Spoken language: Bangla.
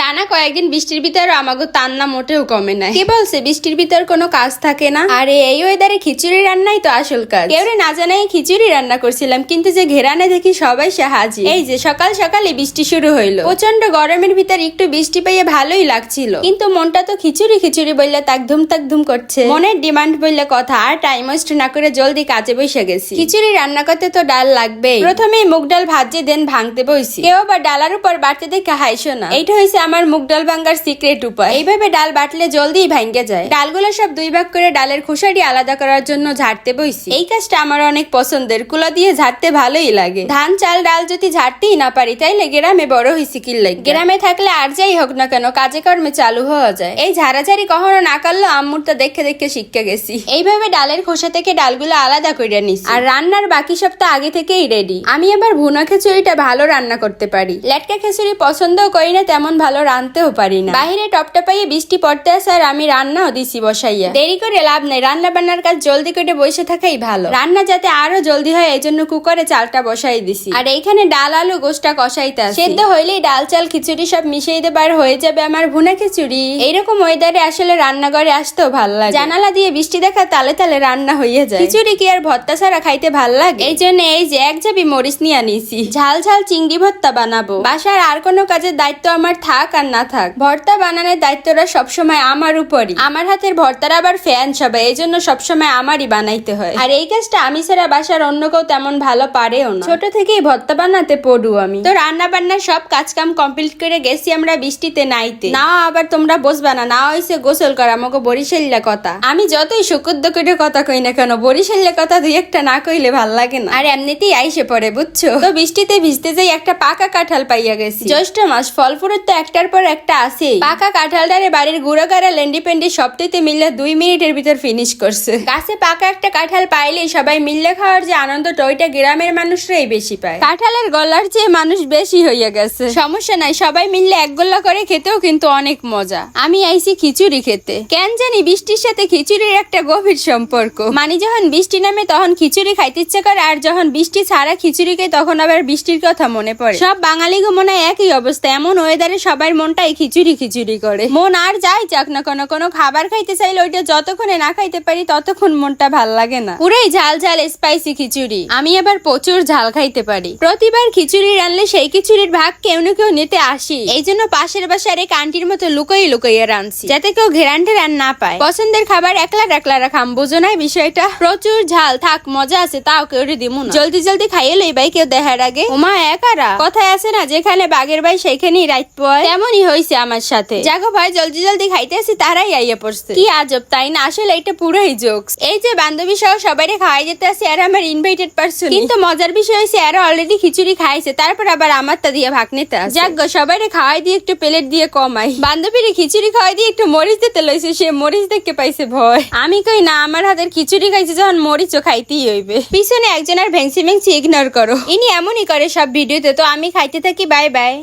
টানা কয়েকদিন বৃষ্টির ভিতর আমাগো তান্না মোটেও কমে নাই। কে বলছে বৃষ্টির ভিতর কোনো কাজ থাকে না? আরে এই ওয়েদারে খিচুড়ি রান্নাই তো আসল কাজ। কেউ না জানাই খিচুড়ি রান্না করছিলাম কিন্তু যে ঘেরানে দেখি সবাই সে হাজির। এই যে সকাল সকালে বৃষ্টি শুরু হইল। প্রচণ্ড গরমের ভিতর একটু বৃষ্টি পেয়ে ভালোই লাগছিল। কিন্তু মনটা তো খিচুড়ি খিচুড়ি বললে তাক ধুম তাক ধুম করছে। মনের ডিমান্ড বললে কথা আর টাইম ওয়েস্ট না করে জলদি কাজে বসে গেছি। খিচুড়ি রান্না করতে তো ডাল লাগবে প্রথমে মুগ ডাল ভাজে দেন ভাঙতে বইছি। কেউ আবার ডালার উপর বাড়তে দেখে হাইসো না। এইটা হয়েছে আমার মুগ ডাল ভাঙ্গার সিক্রেট উপায়। এইভাবে ডাল বাটলে জলদি ভাঙ্গে যায়। ডালগুলো সব দুই ভাগ করে ডালের খোসাটি আলাদা করার জন্য ঝাড়তে বইছি। এই কাজটা আমার অনেক পছন্দের। কুলা দিয়ে ঝাড়তে ভালোই লাগে। ধান, চাল, ডাল যদি ঝাড়তেই না পারি, তাইলে গ্রামে বড় হয়েছি কি লাগে গ্রামে থাকলে আর যাই হোক না কেন, কাজে কর্মে চালু হওয়া যায়। এই ঝাড়াঝাড়ি কখনো না করল আম্মুর দেখে দেখে শিখে গেছি। এইভাবে ডালের খোসা থেকে ডালগুলো আলাদা করে নিছি। আর রান্নার বাকি সব তো আগে থেকেই রেডি আমি আবার ভুনা খিচুড়িটা ভালো রান্না করতে পারি। লেটকা খিচুড়ি পছন্দও করি না, তেমন ভালো রাঁধতেও পারি না। বাইরে টপটা পাইয়ে বৃষ্টি পড়তে আসে আর আমি রান্নাও দিছি বসাইয়া। দেরি করে লাভ নাই রান্না বান্নার কাজ জলদি করে বসে থাকাই ভালো। রান্না যাতে আরও জলদি হয় এই জন্য কুকারে চালটা বসাই দিছি। আর এইখানে ডাল, আলু গোষ্টা কষাইতে সেদ্ধ হইলেই ডাল, চাল, খিচুড়ি সব মিশিয়ে দেবার হয়ে যাবে আমার ভুনা খিচুড়ি। এইরকম ওয়েদারে আসলে রান্নাঘরে আসতেও ভালো লাগে। জানালা দিয়ে বৃষ্টি দেখা তালে তালে রান্না হইয়া যায়। খিচুড়ি কি আর ভর্তা ছাড়া খাইতে ভালো লাগে? এই জন্য এই যে এক যাবি মরিচ নিয়ে আনিছি। ঝাল ঝাল চিংড়ি ভর্তা বানাবো। বাসার আর কোনো কাজের দায়িত্ব আমার থাক আর না থাক। ভর্তা বানানোর দায়িত্বটা সবসময় আমার উপরই। আমার হাতের ভর্তার আবার ফ্যান সবাই এই জন্য সবসময় আমারই বানাইতে হয়। আর এই কাজটা আমি ছাড়া বাসার অন্য কেউ তেমন ভালো পারেও না। ছোট থেকেই ভর্তা বানাতে পড়ু আমি। তো রান্না বান্না সব কাজ কাম কমপ্লিট করে গেছি আমরা বৃষ্টিতে নাইতে। না আবার তোমরা বসবা না না হইছে গোসল করা, আমাকে বরিশাল্লা কথা। আমি যতই সুকুদ্দ করে কথা কই না কেন বরিশাল্লা কথা দুই একটা না কইলে ভালো লাগে না। আর এমনিতেই আইসে পড়ে, বুঝছ? তো বৃষ্টিতে ভিজতে যাই একটা পাকা কাঁঠাল পাইয়া গেছি। জ্যৈষ্ঠ মাস ফল ফুরুত তো একটার পর একটা আছে পাকা কাঁঠালটারে বাড়ির গুঁড়ো গাড়া লেন্ডি পেন্ডি সবটিতে মিললে দুই মিনিটের ভিতর ফিনিশ করছে। গাছে পাকা একটা কাঁঠাল পাইলেই সবাই মিললে খাওয়ার যে আনন্দ ওইটা গ্রামের মানুষরাই বেশি পায়। কাঁঠালের গলার চেয়ে মানুষ বেশি হইয়া গেছে। সমস্যা নাই, সবাই মিললে এক গোল্লা করে খেতেও কিন্তু অনেক মজা। আমি আইছি খিচুড়ি খেতে। কেন জানি বৃষ্টির সাথে খিচুড়ির একটা গভীর সম্পর্ক। মানে যখন বৃষ্টি নামে তখন খিচুড়ি খাইতে ইচ্ছে করে, আর যখন বৃষ্টি ছাড়া খিচুড়ি খিচুড়িকে তখন আবার বৃষ্টির কথা মনে পড়ে। সব বাঙালি মনে একই অবস্থা, এমন ওয়েদারে সবার মনটাই খিচুড়ি খিচুড়ি করে। মন আর যাই যাক না কোনো কোনো খাবার খাইতে চাইলে ওইটা যতক্ষণে না খাইতে পারি ততক্ষণ মনটা ভালো লাগে না। পুরাই ঝাল ঝাল স্পাইসি খিচুড়ি। আমি আবার প্রচুর ঝাল খাইতে পারি। প্রতিবার খিচুড়ি রানলে সেই খিচুড়ির ভাগ কেউ না কেউ নিতে আসি। এই জন্য পাশের বাসার এক আন্টির মতো লুকোই লুকোইয়া রানছি যাতে কেউ ঘেরান টেরান না পায়। পছন্দের খাবার একলা একলা রাখাম, বুঝো নাই বিষয়টা? প্রচুর ঝাল, থাক, মজা আছে, তাও কেউ দিমু না। জলদি জলদি খাইয়ে লই ভাই কেউ দেখার আগে। ওমা একারা? কথায় আছে না, যেখানে বাঘের ভাই সেখানেই রাইত পয়। তেমনই হয়েছে আমার সাথে। জাগো ভাই জলদি জলদি খাইতে আসি তারাই আইয়া পড়ছে। কি আজব, তাই না? আসলে এটা পুরোই জোকস এই যে বান্ধবী সহ সবাই খাওয়াই যেতে আসি আর আমার ইনভাইটেড পার্সন কিন্তু মজার বিষয় হয়েছে এরা অলরেডি খিচুড়ি খাইছে, তারপর আবার আমার তা দিয়ে ভাগ নিতে আসে যাক গো সবাই খাওয়াই দিয়ে একটু প্লেট দিয়ে কমাই। বান্ধবীর খিচুড়ি খাওয়াই দিয়ে একটু মরিচ দিতে লইছে, সে মরিচ দেখতে পাইছে ভয়। আমি কই, না, আমার হাতের খিচুড়ি খাইছে, যখন মরিচও খাইতেই হইবে। পিছনে একজনের ভেংসি ভেংসি ইগনোর করো। ইনি এমনই করে সব ভিডিওতে, তো আমি খাইতে থাকি বাই বাই